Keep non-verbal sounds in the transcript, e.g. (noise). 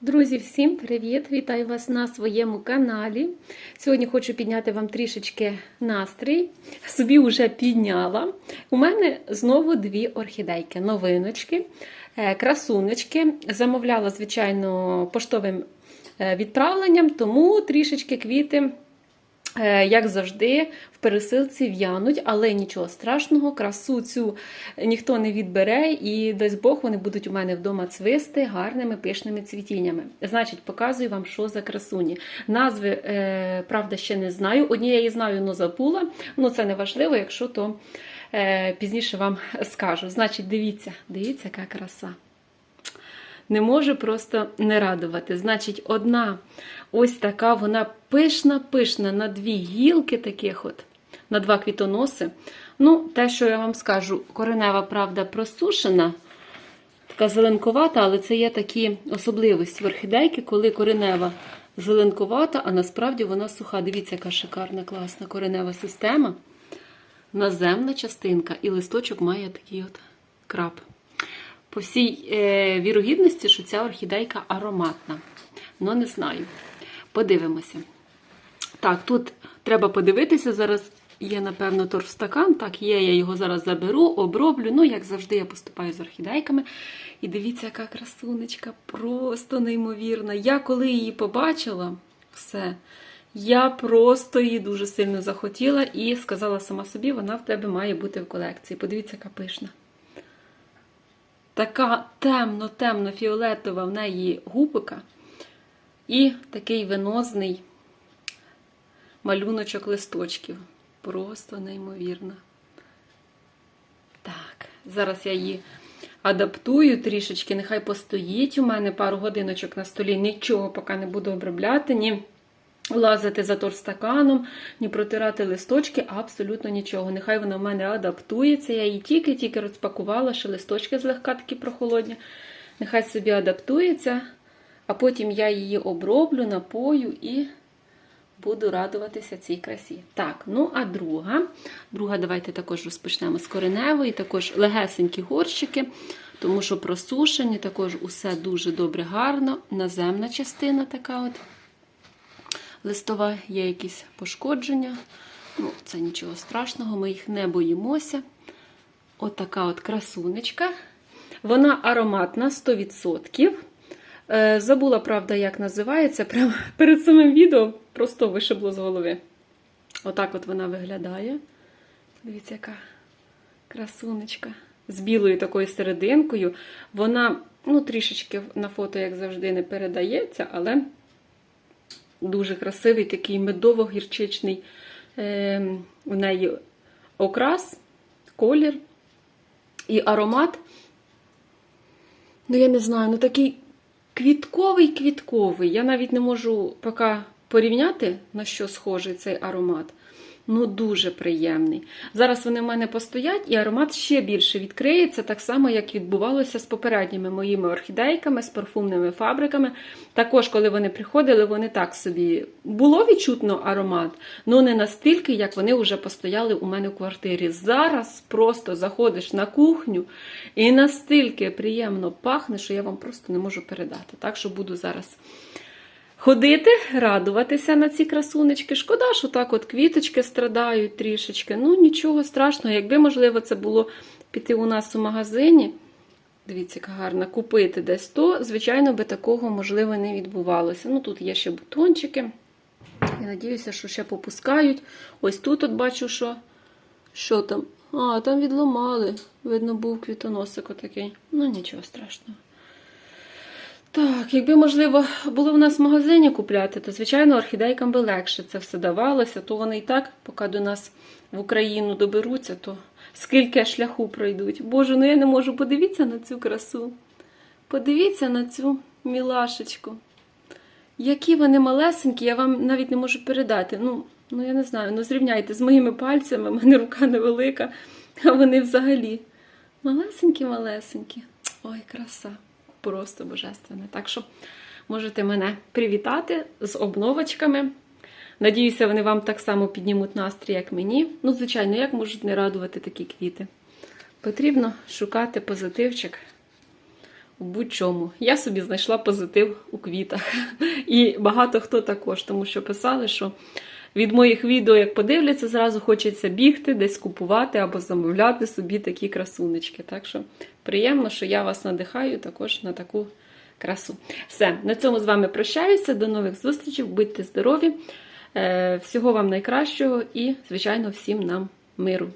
Друзі, всім привіт! Вітаю вас на своєму каналі. Сьогодні хочу підняти вам трішечки настрій. Собі вже підняла. У мене знову дві орхідейки, новиночки, красуночки. красунечки. Замовляла, звичайно, поштовим е, відправленням, тому трішечки квіти. Е, Як завжди, в пересилці в'януть, але нічого страшного, красу цю ніхто не відбере, і дасть Бог, вони будуть у мене вдома цвисти гарними пишними цвітіннями. Значить, показую вам, що за красуні. Назви, е, правда, ще не знаю. Однієї знаю, но забула. Ну, це не важливо, якщо то е, пізніше вам скажу. Значить, дивіться, дивіться, яка краса не можу просто не радувати. Значить, одна ось така, вона пишна-пишна на дві гілки таких от, на два квітоноси. Ну, те, що я вам скажу, коренева, правда, просушена, така зеленкувата, але це є такі особливості в орхідейки, коли коренева зеленкувата, а насправді вона суха. Дивіться, яка шикарна, класна коренева система. Наземна частинка, і листочок має такий от крап по всій е, вірогідності, що ця орхідейка ароматна. Ну, не знаю. Подивимося. Так, тут треба подивитися. Зараз є, напевно, торфстакан. Так, є, я його зараз заберу, оброблю. Ну, як завжди, я поступаю з орхідейками. І дивіться, яка красунечка, просто неймовірна. Я коли її побачила, все. Я просто її дуже сильно захотіла і сказала сама собі, вона в тебе має бути в колекції. Подивіться, яка пишна. Така темно-темно-фіолетова в неї губика. І такий венозний малюночок листочків. Просто неймовірно. Так, зараз я її адаптую трішечки, нехай постоїть у мене пару годиночок на столі. Нічого поки не буду обробляти, ні лазити за торстаканом, ні протирати листочки, абсолютно нічого. Нехай вона в мене адаптується. Я її тільки-тільки розпакувала, ще листочки злегка такі прохолодні. Нехай собі адаптується, а потім я її оброблю, напою і буду радуватися цій красі. Так, ну а друга. Друга, давайте також розпочнемо з кореневої, також легесенькі горщики, тому що просушені, також усе дуже добре, гарно. Наземна частина така от листова, є якісь пошкодження. Ну, Це нічого страшного, ми їх не боїмося. Отака от, от красунечка. Вона ароматна 100%. Е, забула, правда, як називається. Прямо перед самим відео просто вишибло з голови. Отак от вона виглядає. Дивіться, яка красунечка. З білою такою серединкою. Вона, ну, трішечки на фото, як завжди, не передається, але дуже красивий, такий медово-гірчичний е, у неї окрас, колір і аромат. Ну, я не знаю, ну такий квітковий-квітковий. Я навіть не можу поки порівняти, на що схожий цей аромат. Ну, дуже приємний. Зараз вони в мене постоять, і аромат ще більше відкриється, так само, як відбувалося з попередніми моїми орхідейками, з парфумними фабриками. Також, коли вони приходили, вони так собі було відчутно аромат, але не настільки, як вони вже постояли у мене в квартирі. Зараз просто заходиш на кухню і настільки приємно пахне, що я вам просто не можу передати. Так що буду зараз. Ходити, радуватися на ці красунечки. Шкода, що так от квіточки страдають трішечки. Ну, нічого страшного. Якби, можливо, це було піти у нас у магазині, дивіться, яка гарна, купити десь, то, звичайно, би такого, можливо, не відбувалося. Ну, тут є ще бутончики. Я надіюся, що ще попускають. Ось тут от бачу, що що там. А, там відломали. Видно, був квітоносик отакий. Ну, нічого страшного. Так, якби, можливо, було в нас в магазині купляти, то, звичайно, орхідейкам би легше це все давалося, то вони і так, поки до нас в Україну доберуться, то скільки шляху пройдуть. Боже, ну я не можу подивіться на цю красу. Подивіться на цю мілашечку. Які вони малесенькі, я вам навіть не можу передати. Ну, ну я не знаю, ну зрівняйте з моїми пальцями, (laughs) в мене рука невелика, а вони взагалі малесенькі-малесенькі. Ой, краса просто божественне. Так що можете мене привітати з обновочками. Надіюся, вони вам так само піднімуть настрій, як мені. Ну, звичайно, як можуть не радувати такі квіти? Потрібно шукати позитивчик в будь-чому. Я собі знайшла позитив у квітах. (laughs) І багато хто також, тому що писали, що від моїх відео, як подивляться, зразу хочеться бігти, десь купувати або замовляти собі такі красунечки. Так що приємно, що я вас надихаю також на таку красу. Все, на цьому з вами прощаюся. До нових зустрічей. Будьте здорові! Е, Всього вам найкращого і, звичайно, всім нам миру.